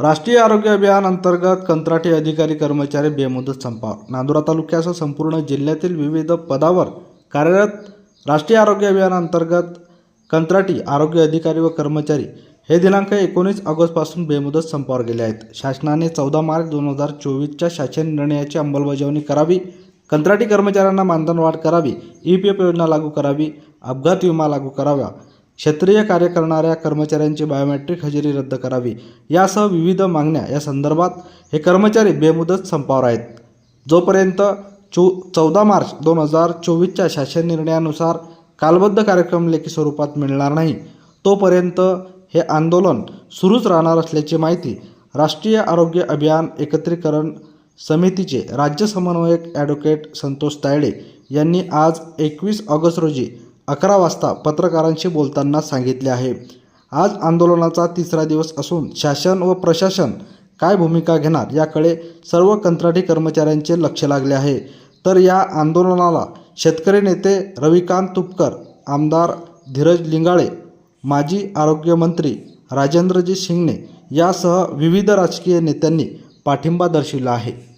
राष्ट्रीय आरोग्य अभियान अंतर्गत कंत्राटी अधिकारी कर्मचारी बेमुदत संपावर नांदुरा तालुक्यासह संपूर्ण जिल्ह्यातील विविध पदावर कार्यरत राष्ट्रीय आरोग्य अभियान अंतर्गत कंत्राटी आरोग्य अधिकारी व कर्मचारी हे दिनांक एकोणीस ऑगस्टपासून बेमुदत संपावर गेले आहेत. शासनाने चौदा मार्च दोन हजार चोवीसच्या शासन निर्णयाची अंमलबजावणी करावी कंत्राटी कर्मचाऱ्यांना मानधन वाढ करावी ई पी एफ योजना लागू करावी अपघात विमा लागू करावा क्षेत्रीय कार्य करणाऱ्या कर्मचाऱ्यांची बायोमेट्रिक हजेरी रद्द करावी. यासह विविध मागण्या या संदर्भात हे कर्मचारी बेमुदत संपावर आहेत. जोपर्यंत चो चौदा मार्च दोन हजार चोवीसच्या शासन निर्णयानुसार कालबद्ध कार्यक्रम लेखी स्वरूपात मिळणार नाही तोपर्यंत हे आंदोलन सुरूच राहणार असल्याची माहिती राष्ट्रीय आरोग्य अभियान एकत्रीकरण समितीचे राज्य समन्वयक ॲडव्होकेट संतोष तायडे यांनी आज एकवीस ऑगस्ट रोजी अकरा वाजता पत्रकारांशी बोलताना सांगितले आहे. आज आंदोलनाचा तिसरा दिवस असून शासन व प्रशासन काय भूमिका घेणार याकडे सर्व कंत्राटी कर्मचाऱ्यांचे लक्ष लागले आहे. तर या आंदोलनाला शेतकरी नेते रविकांत तुपकर आमदार धीरज लिंगाळे माजी आरोग्यमंत्री राजेंद्रजी शिंगणे यासह विविध राजकीय नेत्यांनी पाठिंबा दर्शविला आहे.